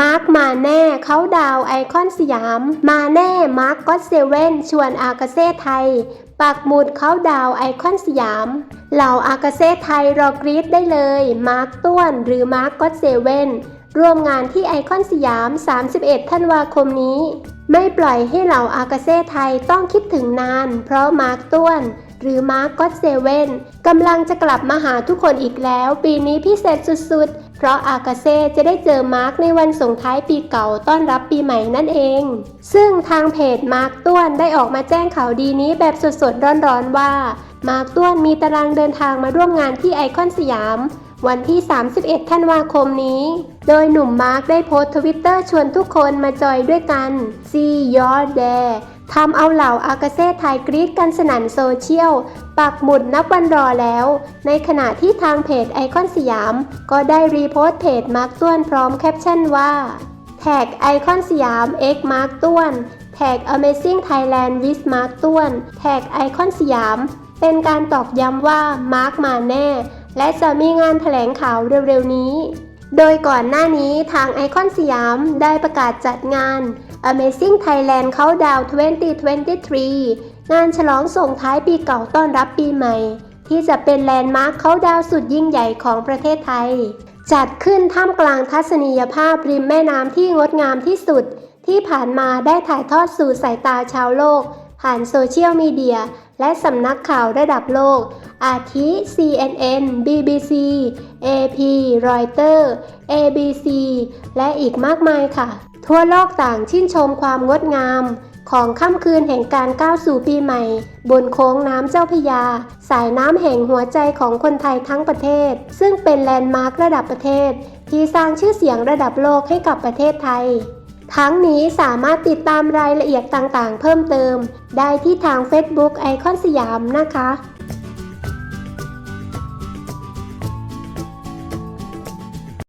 มาร์คมาแน่เขาดาวไอคอนสยาม มาแน่มาร์คก็เซเว่นชวนอากาเซ่ไทย ปักหมุดเขาดาวไอคอนสยาม เหล่าอากาเซ่ไทยรอกรีดได้เลย มาร์คต้วนหรือมาร์คก็เซเว่นร่วมงานที่ไอคอนสยาม 31 ธันวาคมนี้ ไม่ปล่อยให้เหล่าอากาเซ่ไทยต้องคิดถึงนาน เพราะมาร์คต้วน หรือมาร์คก็เซเว่นกำลังจะกลับมาหาทุกคนอีกแล้ว ปีนี้พิเศษสุดๆ เพราะอากาเซ่จะได้เจอมาร์คในวันส่งท้ายปีเก่าต้อนรับปีใหม่นั่นเอง ซึ่งทางเพจมาร์คต้วนได้ออกมาแจ้งข่าวดีนี้แบบสดๆร้อนๆว่า มาร์คต้วนมีตารางเดินทางมาร่วมงานที่ไอคอนสยาม วันที่ 31 ธันวาคมนี้ โดยหนุ่มมาร์คได้โพสต์ทวิตเตอร์ชวนทุกคนมาจอยด้วยกัน See your there ทำเอาเหล่าอากาเซ่ไทยกรี๊ดกันสนั่นโซเชียล ปักหมุดนับวันรอแล้ว ในขณะที่ทางเพจไอคอนสยาม ก็ได้รีโพสต์เพจมาร์คต้วนพร้อมแคปชั่นว่าแท็กไอคอนสยาม X มาร์คต้วนแท็ก Amazing Thailand with มาร์คต้วนแท็กไอคอนสยาม เป็นการตอกย้ำว่ามาร์คมาแน่ และจะมีงานแถลงข่าวเร็วๆนี้ โดยก่อนหน้านี้ทางไอคอนสยามได้ประกาศจัดงาน Amazing Thailand Countdown 2023 งานฉลองส่งท้ายปีเก่าต้อนรับปีใหม่ ที่จะเป็นแลนด์มาร์คเขาดาวสุดยิ่งใหญ่ของประเทศไทย จัดขึ้นท่ามกลางทัศนียภาพริมแม่น้ำที่งดงามที่สุด ที่ผ่านมาได้ถ่ายทอดสู่สายตาชาวโลก ผ่านโซเชียลมีเดียและสำนักข่าวระดับโลก อาทิ CNN BBC AP Reuters ABC และอีกมากมายค่ะ ทั่วโลกต่างชื่นชมความงดงามของค่ำคืนแห่งการก้าวสู่ปีใหม่ บนโค้งน้ำเจ้าพยา สายน้ำแห่งหัวใจของคนไทยทั้งประเทศ ซึ่งเป็นแลนด์มาร์คระดับประเทศ ที่สร้างชื่อเสียงระดับโลกให้กับประเทศไทย ทั้งนี้สามารถติดตามรายละเอียดต่างๆ เพิ่มเติม ได้ที่ทาง Facebook ไอคอนสยามนะคะ